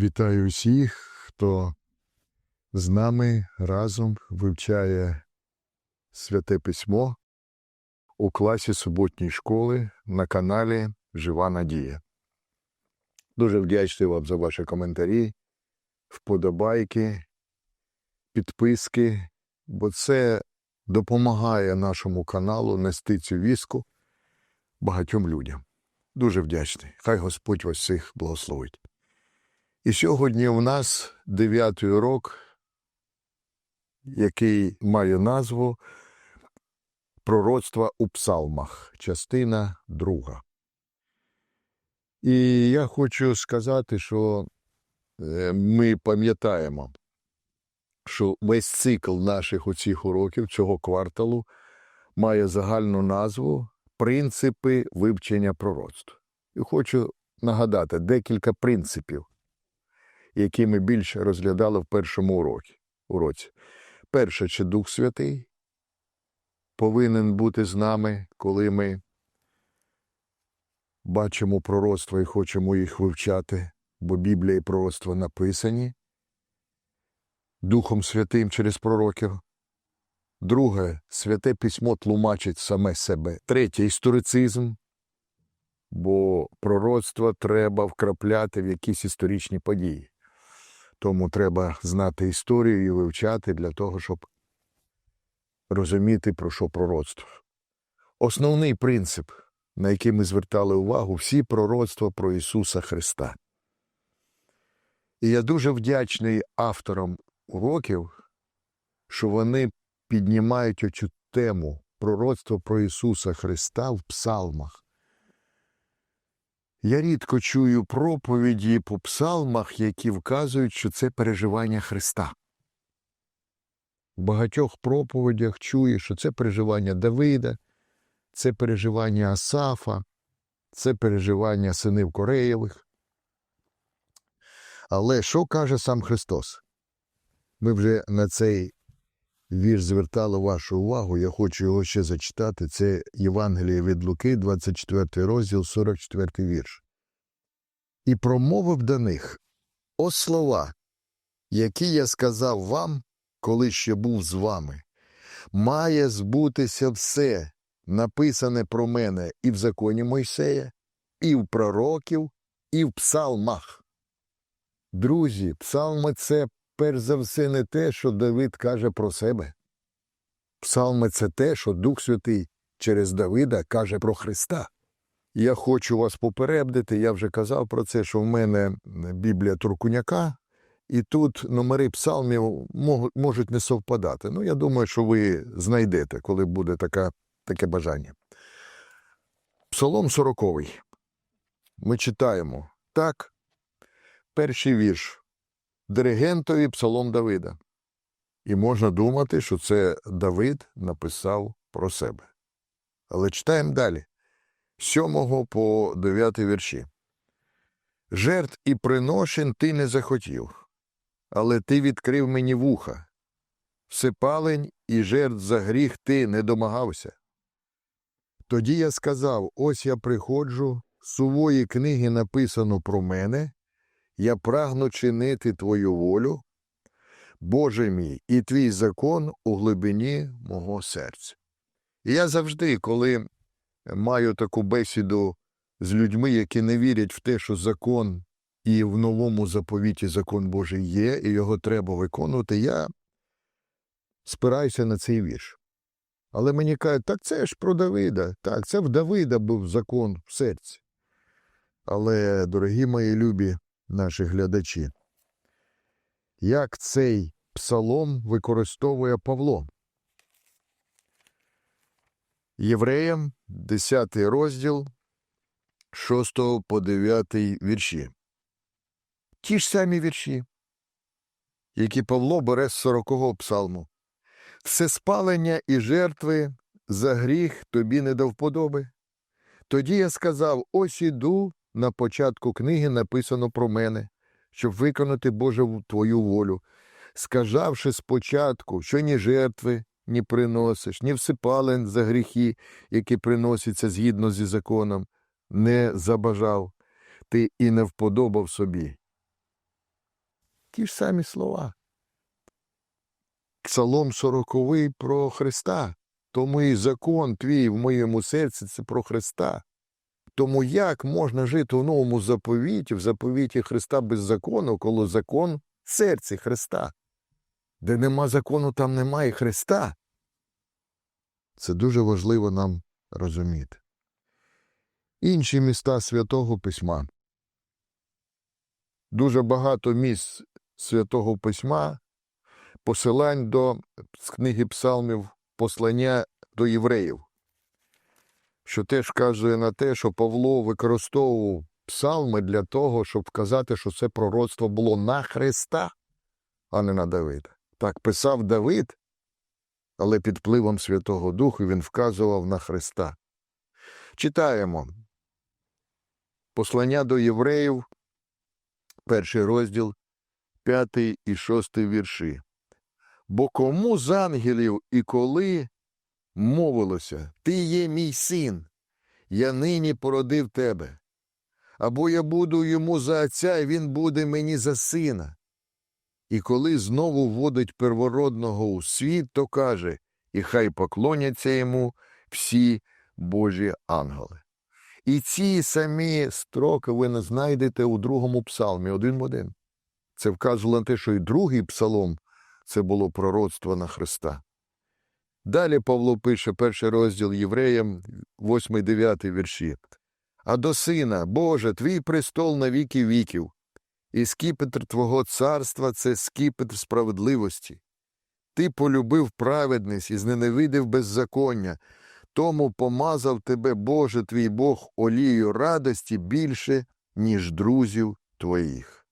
Вітаю всіх, хто з нами разом вивчає святе письмо у класі суботньої школи на каналі Жива Надія. Дуже вдячний вам за ваші коментарі, вподобайки, підписки, бо це допомагає нашому каналу нести цю віску багатьом людям. Дуже вдячний. Хай Господь вас всіх благословить. І сьогодні у нас дев'ятий урок, який має назву Пророцтва у псалмах, частина друга. І я хочу сказати, що е, ми пам'ятаємо, що весь цикл наших оцих уроків цього кварталу має загальну назву Принципи вивчення пророцтв. І хочу нагадати декілька принципів які ми більше розглядали в першому уроці. уроці. Перше, чи Дух Святий повинен бути з нами, коли ми бачимо пророцтва і хочемо їх вивчати, бо Біблія і пророцтва написані Духом Святим через пророків. Друге, святе письмо тлумачить саме себе. Третє історицизм, бо пророцтва треба вкрапляти в якісь історичні події. Тому треба знати історію і вивчати для того, щоб розуміти, про що пророцтво. Основний принцип, на який ми звертали увагу, всі пророцтва про Ісуса Христа. І я дуже вдячний авторам уроків, що вони піднімають оцю тему пророцтва про Ісуса Христа в псалмах. Я рідко чую проповіді по псалмах, які вказують, що це переживання Христа. В багатьох проповідях чую, що це переживання Давида, це переживання Асафа, це переживання синів Кореєвих. Але що каже сам Христос? Ми вже на цей вірш звертали вашу увагу, я хочу його ще зачитати. Це Євангеліє від Луки, 24 розділ, 44 вірш. І промовив до них О слова, які я сказав вам, коли ще був з вами. Має збутися все, написане про мене і в законі Мойсея, і в пророків, і в псалмах. Друзі, псалми це перш за все не те, що Давид каже про себе. Псалми це те, що Дух Святий через Давида каже про Христа. Я хочу вас попередити, я вже казав про це, що в мене Біблія Туркуняка, і тут номери псалмів можуть не совпадати. Ну, я думаю, що ви знайдете, коли буде така, таке бажання. Псалом 40. Ми читаємо так, перший вірш диригентові Псалом Давида. І можна думати, що це Давид написав про себе. Але читаємо далі. з 7 по 9 вірші. Жертв і приношень ти не захотів, але ти відкрив мені вуха. Всепалень і жертв за гріх ти не домагався. Тоді я сказав: ось я приходжу, сувої книги написано про мене, я прагну чинити Твою волю, Боже мій, і твій закон у глибині мого серця. І я завжди, коли маю таку бесіду з людьми, які не вірять в те, що закон і в новому заповіті закон Божий є, і його треба виконувати, я спираюся на цей вірш. Але мені кажуть, так це ж про Давида, так, це в Давида був закон в серці. Але, дорогі мої любі наші глядачі, як цей псалом використовує Павло? Євреям, 10 розділ 6 по 9 вірші. Ті ж самі вірші, які Павло бере з 40-го псалму. Все спалення і жертви за гріх тобі не до вподоби. Тоді я сказав: ось іду на початку книги написано про мене, щоб виконати Божу твою волю, сказавши спочатку, що ні жертви, ні приносиш, ні всипалень за гріхи, які приносяться згідно зі законом, не забажав, ти і не вподобав собі. ті ж самі слова. Псалом сороковий про Христа. Тому і закон твій в моєму серці це про Христа. Тому як можна жити у новому заповіті, в заповіті Христа без закону, коли закон в серці Христа? Де нема закону, там немає Христа. Це дуже важливо нам розуміти. Інші міста Святого Письма. Дуже багато місць Святого Письма, посилань до з книги Псалмів, послання до євреїв, що теж вказує на те, що Павло використовував псалми для того, щоб вказати, що це пророцтво було на Христа, а не на Давида. Так писав Давид, але під впливом Святого Духу він вказував на Христа. Читаємо Послання до євреїв, перший розділ, п'ятий і шостий вірші. Бо кому з ангелів і коли мовилося, ти є мій син, я нині породив тебе, або я буду йому за отця, і він буде мені за сина. І коли знову вводить первородного у світ, то каже, і хай поклоняться йому всі Божі ангели. І ці самі строки ви не знайдете у другому псалмі один в один. Це вказувало на те, що і другий псалом це було пророцтво на Христа. Далі Павло пише перший розділ євреям, 8-9 вірші. А до сина, Боже, твій престол на віки віків, і скіпетр Твого царства це скіпетр справедливості. Ти полюбив праведність і зненавидив беззаконня, тому помазав тебе, Боже твій Бог, олією радості більше, ніж друзів твоїх.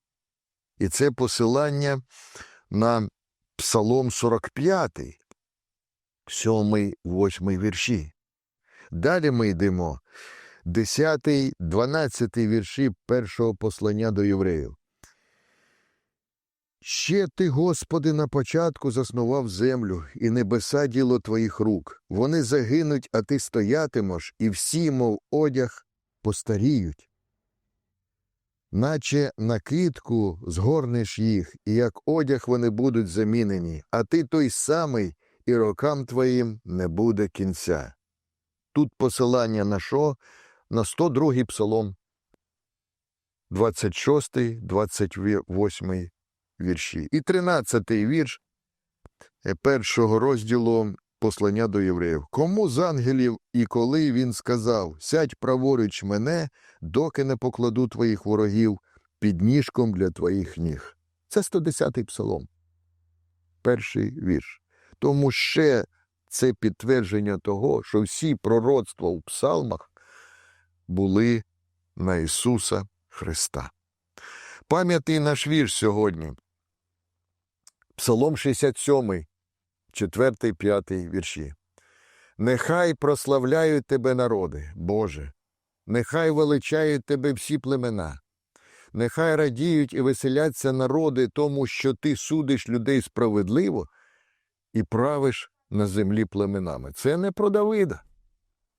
І це посилання на Псалом 45, 7, 8 вірші. Далі ми йдемо 10, 12 вірші першого послання до євреїв. Ще ти, Господи, на початку заснував землю, і небеса діло твоїх рук. Вони загинуть, а ти стоятимеш, і всі, мов одяг, постаріють. Наче на китку згорнеш їх, і як одяг вони будуть замінені, а ти той самий, і рокам твоїм не буде кінця. Тут посилання на що? На 102-й псалом, 26, 28 вірші. І 13-й вірш е, першого розділу послання до євреїв. Кому з ангелів і коли він сказав Сядь праворуч мене, доки не покладу твоїх ворогів під ніжком для твоїх ніг. Це 110-й псалом. Перший вірш. Тому ще це підтвердження того, що всі пророцтва у псалмах були на Ісуса Христа. Пам'ятний наш вірш сьогодні. Псалом 67, 4, 5 вірші. Нехай прославляють тебе народи, Боже, нехай величають тебе всі племена, нехай радіють і веселяться народи тому, що ти судиш людей справедливо і правиш на землі племенами. Це не про Давида,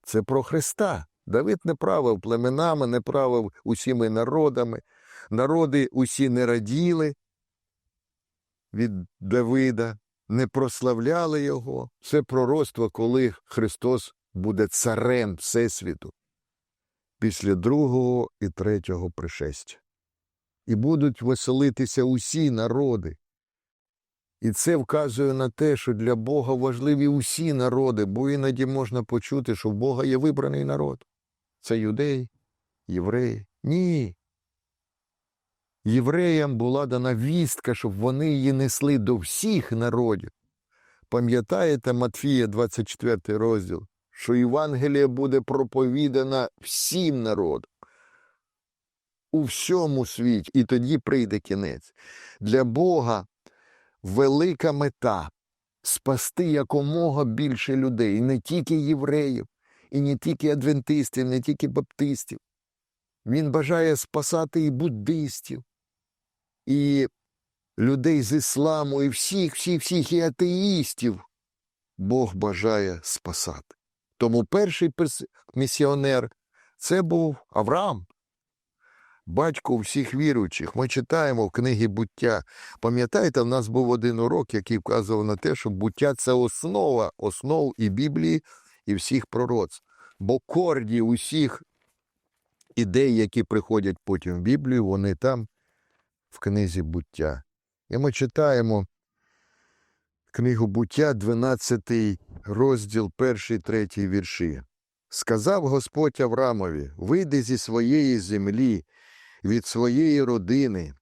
це про Христа. Давид не правив племенами, не правив усіми народами. Народи усі не раділи від Давида, не прославляли його. Це пророцтво, коли Христос буде царем Всесвіту після другого і третього пришестя. І будуть веселитися усі народи. І це вказує на те, що для Бога важливі усі народи, бо іноді можна почути, що в Бога є вибраний народ. Це юдеї, євреї. Ні. Євреям була дана вістка, щоб вони її несли до всіх народів. Пам'ятаєте Матфія, 24 розділ, що Євангелія буде проповідана всім народам у всьому світі, і тоді прийде кінець. Для Бога велика мета спасти якомога більше людей, і не тільки євреїв, і не тільки адвентистів, не тільки баптистів. Він бажає спасати і буддистів, і людей з ісламу, і всіх, всіх, всіх, і атеїстів Бог бажає спасати. Тому перший місіонер це був Авраам. Батько всіх віруючих. Ми читаємо в книгі буття. Пам'ятаєте, в нас був один урок, який вказував на те, що буття це основа основ і Біблії, і всіх пророцтв. Бо корді усіх ідей, які приходять потім в Біблію, вони там в книзі буття. І ми читаємо книгу буття, 12 розділ, 1, 3 вірші. Сказав Господь Аврамові: вийди зі своєї землі, від своєї родини,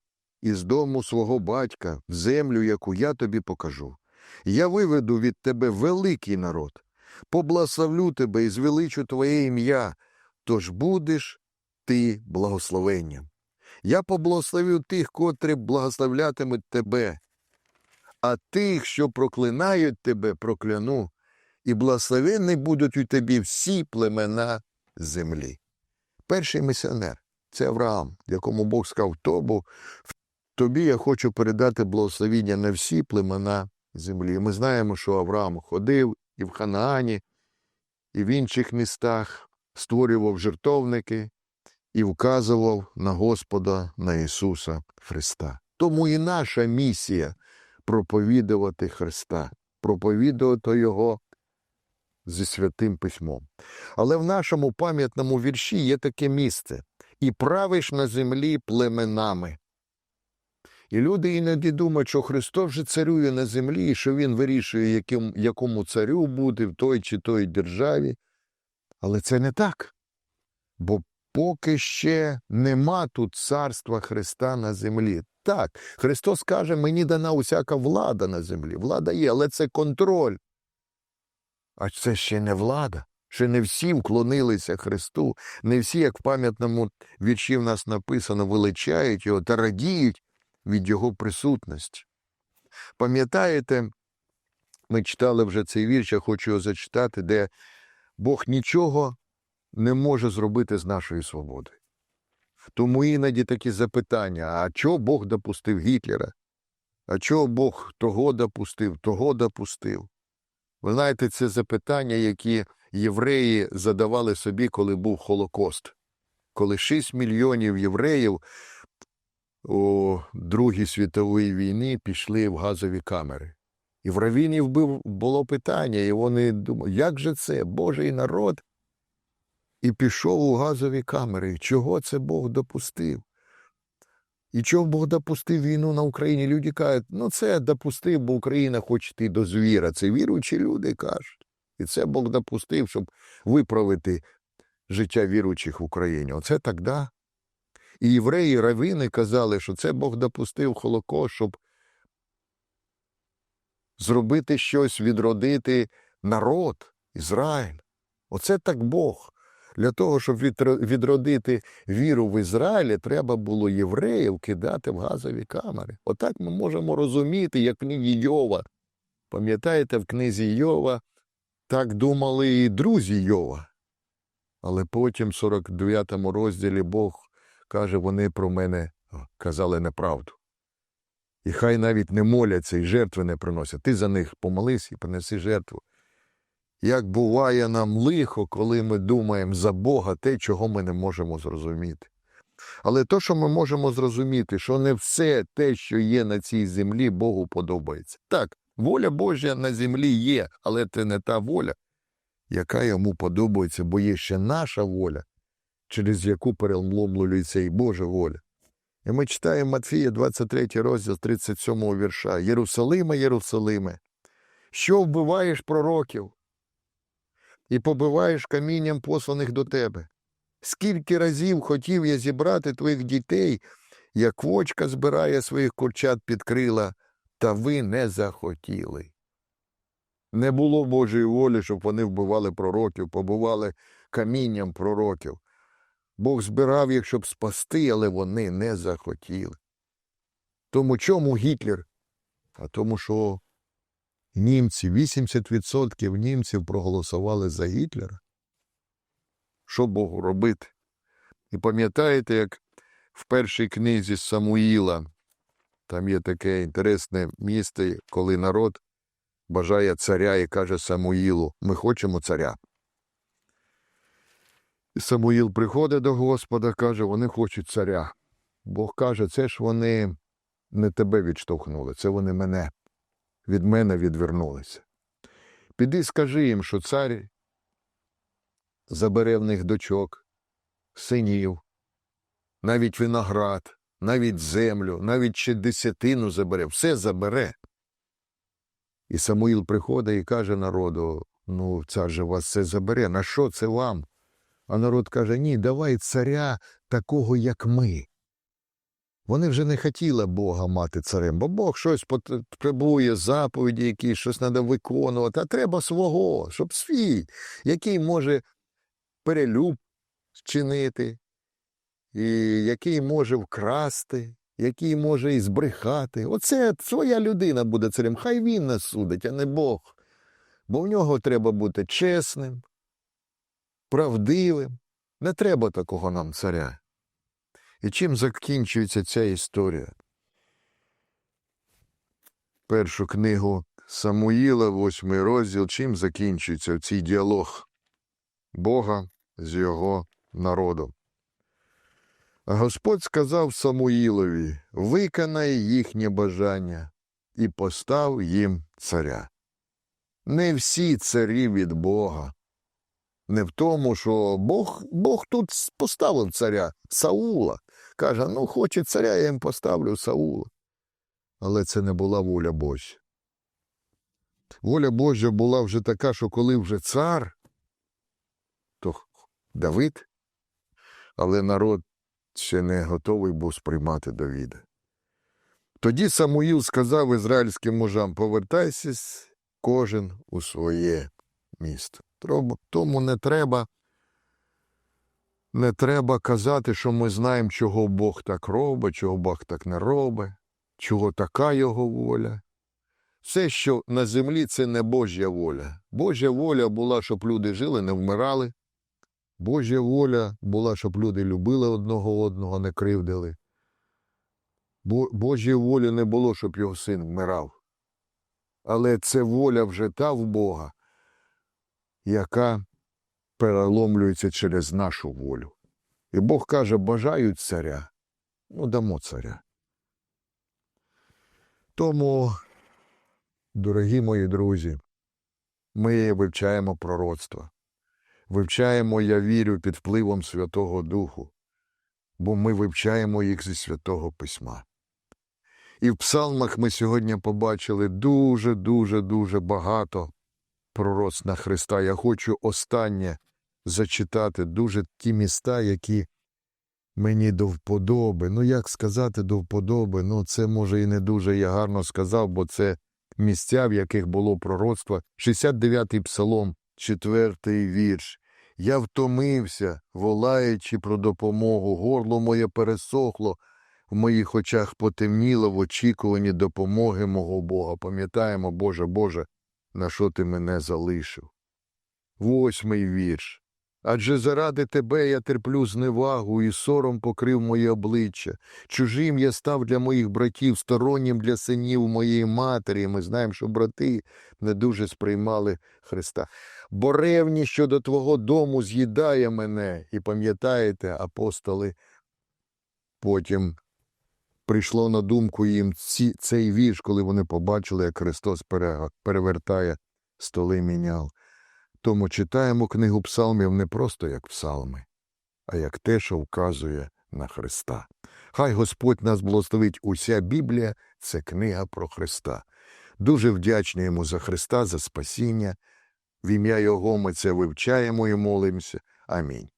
із дому свого батька, в землю, яку я тобі покажу. Я виведу від тебе великий народ, поблагословлю тебе і звеличу твоє ім'я, тож будеш ти благословенням. Я поблагословив тих, котрі благословлятимуть тебе, а тих, що проклинають тебе, прокляну, і благословенні будуть у тобі всі племена землі. Перший місіонер це Авраам, якому Бог сказав, тобі, тобі я хочу передати благословіння на всі племена землі. Ми знаємо, що Авраам ходив і в Ханаані, і в інших містах, створював жертовники і вказував на Господа, на Ісуса Христа. Тому і наша місія проповідувати Христа, проповідувати Його зі святим письмом. Але в нашому пам'ятному вірші є таке місце і правиш на землі племенами. І люди іноді думають, що Христос вже царює на землі, і що Він вирішує, яким, якому царю бути в той чи той державі. Але це не так. Бо поки ще нема тут царства Христа на землі. Так, Христос каже, мені дана усяка влада на землі. Влада є, але це контроль. А це ще не влада. Ще не всі вклонилися Христу, не всі, як в пам'ятному вірші в нас написано, величають його та радіють від його присутності. Пам'ятаєте, ми читали вже цей вірш, я хочу його зачитати, де Бог нічого не може зробити з нашою свободою. Тому іноді такі запитання: а чого Бог допустив Гітлера? А чого Бог того допустив, того допустив? Ви знаєте, це запитання, які євреї задавали собі, коли був Холокост. Коли 6 мільйонів євреїв у Другій світовій війні пішли в газові камери. І в равінів було питання, і вони думали, як же це, Божий народ? І пішов у газові камери. Чого це Бог допустив? І чого Бог допустив війну на Україні? Люди кажуть, ну це допустив, бо Україна хоче йти до звіра. Це віруючі люди кажуть. І це Бог допустив, щоб виправити життя віруючих в Україні. Оце да. І євреї, равини казали, що це Бог допустив Холокост, щоб зробити щось, відродити народ, Ізраїль. Оце так Бог. Для того, щоб відродити віру в Ізраїлі, треба було євреїв кидати в газові камери. Отак ми можемо розуміти, як в книгі Йова. Пам'ятаєте, в книзі Йова так думали і друзі Йова. Але потім, в 49-му розділі, Бог каже, вони про мене казали неправду. І хай навіть не моляться і жертви не приносять. Ти за них помолись і принеси жертву. Як буває нам лихо, коли ми думаємо за Бога те, чого ми не можемо зрозуміти. Але то, що ми можемо зрозуміти, що не все те, що є на цій землі, Богу подобається. Так, воля Божа на землі є, але це не та воля, яка йому подобається, бо є ще наша воля, через яку переломлюється і Божа воля. І ми читаємо Матфія, 23 розділ 37 вірша Єрусалиме, Єрусалиме, що вбиваєш пророків? і побиваєш камінням посланих до тебе. Скільки разів хотів я зібрати твоїх дітей, як вочка збирає своїх курчат під крила, та ви не захотіли. Не було Божої волі, щоб вони вбивали пророків, побивали камінням пророків. Бог збирав їх, щоб спасти, але вони не захотіли. Тому чому Гітлер? А тому, що німці, 80% німців проголосували за Гітлера. Що Богу робити? І пам'ятаєте, як в першій книзі Самуїла там є таке інтересне місце, коли народ бажає царя і каже Самуїлу: ми хочемо царя. І Самуїл приходить до Господа, каже, вони хочуть царя. Бог каже, це ж вони не тебе відштовхнули, це вони мене, від мене відвернулися. Піди скажи їм, що цар забере в них дочок, синів, навіть виноград, навіть землю, навіть ще десятину забере, все забере. І Самуїл приходить і каже народу: ну, цар же вас все забере, на що це вам? А народ каже: ні, давай царя такого, як ми. Вони вже не хотіли Бога мати царем, бо Бог щось потребує, заповіді якісь, щось треба виконувати, а треба свого, щоб свій, який може перелюб чинити, і який може вкрасти, який може і збрехати. Оце своя людина буде царем. Хай він нас судить, а не Бог. Бо в нього треба бути чесним, правдивим. Не треба такого нам царя. І чим закінчується ця історія? Першу книгу Самуїла, восьмий розділ, чим закінчується цей діалог Бога з його народом. Господь сказав Самуїлові: виконай їхнє бажання і постав їм царя. Не всі царі від Бога. Не в тому, що Бог, Бог тут поставив царя Саула. Каже, ну хоче царя, я їм поставлю Саула. Але це не була воля Божа. Воля Божа була вже така, що коли вже цар, то Давид, але народ ще не готовий був сприймати Давіда. Тоді Самуїл сказав ізраїльським мужам: повертайтесь кожен у своє місто. Тому не треба, не треба казати, що ми знаємо, чого Бог так робить, чого Бог так не робить, чого така його воля. Все, що на землі, це не Божя воля. Божа воля була, щоб люди жили, не вмирали. Божа воля була, щоб люди любили одного одного, не кривдили. Бо Божої волі не було, щоб його син вмирав. Але це воля вже та в Бога, яка переломлюється через нашу волю. І Бог каже, бажають царя, ну дамо царя. Тому, дорогі мої друзі, ми вивчаємо пророцтва, вивчаємо, я вірю, під впливом Святого Духу, бо ми вивчаємо їх зі святого Письма. І в псалмах ми сьогодні побачили дуже, дуже, багато пророцтв на Христа. Я хочу останнє зачитати дуже ті міста, які мені до вподоби. Ну, як сказати до вподоби? Ну, це, може, і не дуже я гарно сказав, бо це місця, в яких було пророцтво. 69-й псалом, 4-й вірш. Я втомився, волаючи про допомогу, горло моє пересохло, в моїх очах потемніло в очікуванні допомоги мого Бога. Пам'ятаємо, Боже, Боже, на що ти мене залишив. Восьмий вірш. Адже заради тебе я терплю зневагу, і сором покрив моє обличчя. Чужим я став для моїх братів, стороннім для синів моєї матері. Ми знаємо, що брати не дуже сприймали Христа. Бо ревність щодо твого дому з'їдає мене. І пам'ятаєте, апостоли потім прийшло на думку їм ці, цей вірш, коли вони побачили, як Христос перевертає столи міняв. Тому читаємо книгу псалмів не просто як псалми, а як те, що вказує на Христа. Хай Господь нас благословить. Уся Біблія це книга про Христа. Дуже вдячні йому за Христа, за спасіння. В ім'я Його ми це вивчаємо і молимося. Амінь.